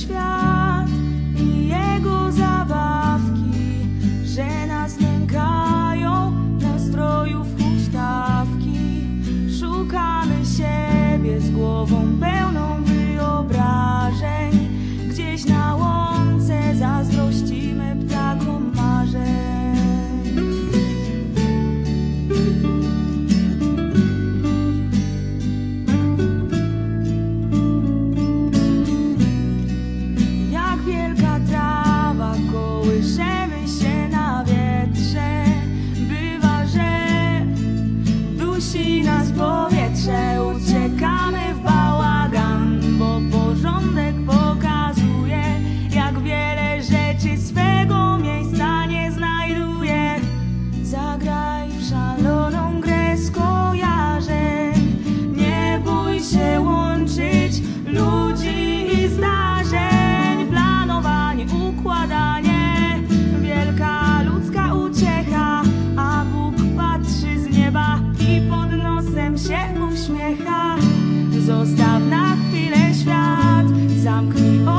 świat i jego zabawki, że nas nękają nastrojów huśtawki. Szukamy siebie z głową pełną wyobrażeń, gdzieś na łapie. wish uśmiecha. Zostaw na chwilę świat. Zamknij oczy